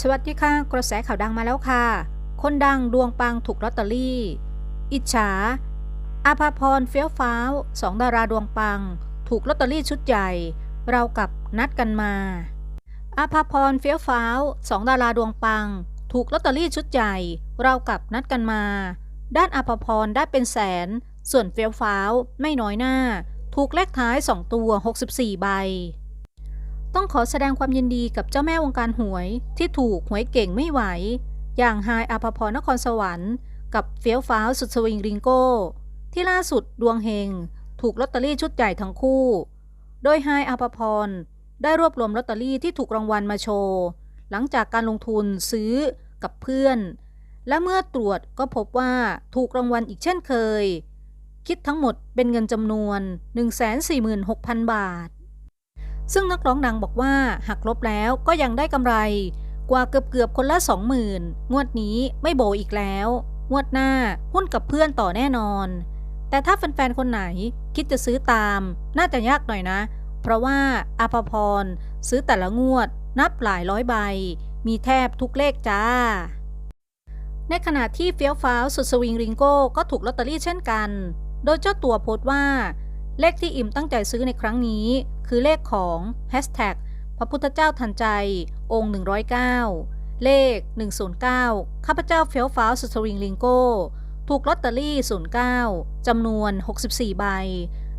สวัสดีค่ะ กระแสข่าวดังมาแล้วค่ะ คนดังดวงปังถูกลอตเตอรี่ อิจฉา อาภาพรเฟี้ยวฟ้าวสองดาราดวงปัง ถูกลอตเตอรี่ชุดใหญ่ เรากับนัดกันมา อาภาพรเฟี้ยวฟ้าวสองดาราดวงปัง ถูกลอตเตอรี่ชุดใหญ่ เรากับนัดกันมา ด้านอาภาพรได้เป็นแสน ส่วนเฟี้ยวฟ้าวไม่น้อยหน้า ถูกเลขท้าย 2 ตัว 64 ใบ ต้องขอแสดงความยินดีกับเจ้าแม่วงการหวย ที่ถูกหวยเก่งไม่ไหว อย่างไฮายอภพรนครสวรรค์ กับเฟี้ยวฟ้าวสุดสวิงริงโก้ ที่ล่าสุดดวงเฮง ถูกลอตเตอรี่ชุดใหญ่ทั้งคู่ โดยไฮายอภพรได้รวบรวมลอตเตอรี่ที่ถูกรางวัลมาโชว์ หลังจากการลงทุนซื้อกับเพื่อน และเมื่อตรวจก็พบว่าถูกรางวัลอีกเช่นเคย คิดทั้งหมดเป็นเงินจำนวน 146,000 บาท ซึ่งนักร้องดังบอกว่าหักลบแล้วก็ยังได้กำไร กว่าเกือบเกือบๆคนละ20,000 งวดนี้ไม่โบอีกแล้ว งวดหน้าหุ้นกับเพื่อนต่อแน่นอน แต่ถ้าแฟนๆ คนไหนคิดจะซื้อตาม น่าจะยากหน่อยนะ เพราะว่าอาภพรซื้อแต่ละงวด นับหลายร้อยใบ มีแทบทุกเลขจ้า ในขณะที่เฟี้ยวฟ้าวสุดสวิงริงโก้ก็ถูกลอตเตอรี่เช่นกัน โดยเจ้าตัวโพสต์ว่า เลขที่อิมตั้งใจซื้อในครั้งนี้ คือเลขของ Hashtag พระพุทธเจ้าทันใจ องค์ 109 เลข 109 ข้าพเจ้าเฟี้ยวฟ้าวสุดสวิงลิงโก้ ถูกลอตเตอรี่ 09 จำนวน 64 ใบ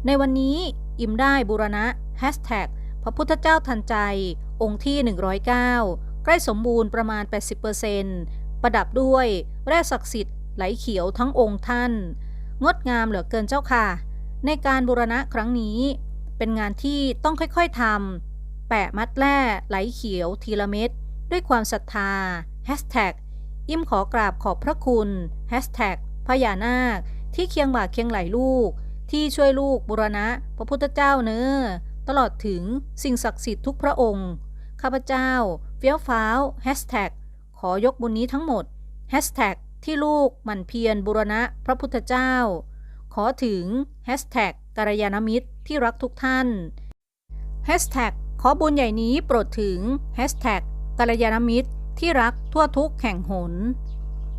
ในวันนี้อิมได้บูรณะ Hashtag พระพุทธเจ้าทันใจ องค์ที่ 109 ใกล้สมบูรณ์ประมาณ 80%ประดับด้วย แร่ศักดิ์สิทธิ์ไหลเขียวทั้งองค์ท่าน งดงามเหลือเกินเจ้าค่ะ ในการบูรณะครั้งนี้ เป็นงานที่ต้องค่อยๆทำแปะมัดแร่ไหลเขียวทีละเม็ดด้วยความศรัทธา Hashtag อิมขอกราบขอบพระคุณ Hashtag พญานาค ที่เคียงบ่าเคียงไหลลูก ที่ช่วยลูกบูรณะ พระพุทธเจ้าเนอตลอดถึงสิ่งศักดิ์สิทธิ์ทุกพระองค์ ข้าพเจ้า เฟี้ยวฟ้าว Hashtag ขอยกบุญนี้ทั้งหมด Hashtag ที่ลูกหมันเพียรบูรณะพระพุทธเจ้า ขอถึงแฮชแท็กกรยานมิตรที่รักทุกท่านแฮชแท็กขอบุญใหญ่นี้โปรดถึงแฮชแท็กกรยานมิตรที่รักทั่วทุกแห่งหน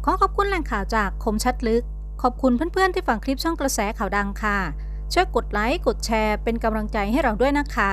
ขอขอบคุณแหล่งข่าวจากคมชัดลึก ขอบคุณเพื่อนๆที่ฟังคลิปช่องกระแสข่าวดังค่ะ ช่วยกดไลค์ กดแชร์เป็นกำลังใจให้เราด้วยนะคะ